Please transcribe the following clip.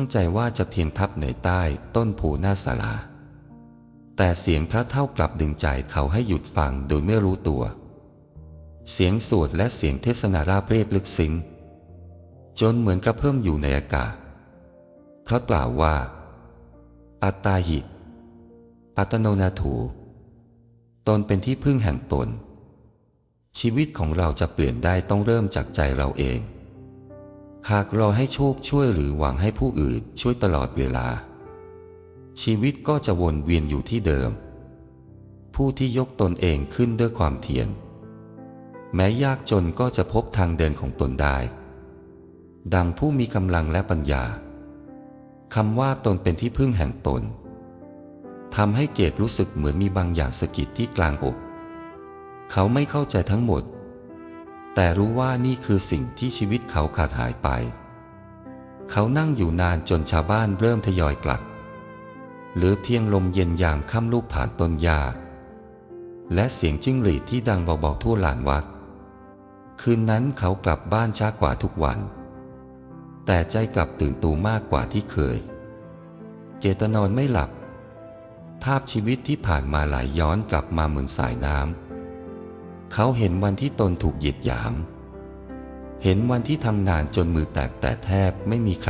ตั้งใจว่าจะเทียนทับในใต้ต้นโพหน้าศาลา แต่เสียงพระเท่ากลับดึงใจเขาให้หยุดฟังโดยไม่รู้ตัว เสียงสวดและเสียงเทศนาราบเรียบลึกซึ้งจนเหมือนกับเพิ่มอยู่ในอากาศเขากล่าวว่า อัตตาหิอัตโนนาถู ตนเป็นที่พึ่งแห่งตน ชีวิตของเราจะเปลี่ยนได้ต้องเริ่มจากใจเราเอง หากรอให้โชคช่วยหรือหวังให้ผู้อื่นช่วยตลอดเวลา ชีวิตก็จะวนเวียนอยู่ที่เดิม ผู้ที่ยกตนเองขึ้นด้วยความเทียนแม้ยากจนก็จะพบทางเดินของตนได้ ดังผู้มีกำลังและปัญญาคำว่าตนเป็นที่พึ่งแห่งตนทำให้เกตรู้สึกเหมือนมีบางอย่างสะกิดที่กลางอก เขาไม่เข้าใจทั้งหมด แต่รู้ว่านี่คือสิ่งที่ชีวิตเขาขาดหายไป เขานั่งอยู่นานจนชาวบ้านเริ่มทยอยกลับ เหลือเพียงลมเย็นยามค่ำลูกผ่านต้นยา และเสียงจิ้งหรีดที่ดังเบาๆทั่วลานวัด คืนนั้นเขากลับบ้านช้ากว่าทุกวัน แต่ใจกลับตื่นตูมากกว่าที่เคยเกตนอนไม่หลับ ภาพชีวิตที่ผ่านมาไหลยย้อนกลับมาเหมือนสายน้ำ เขาเห็นวันที่ตนถูกเหยียดหยาม เห็นวันที่ทำงานจนมือแตกแต่แทบไม่มีใคร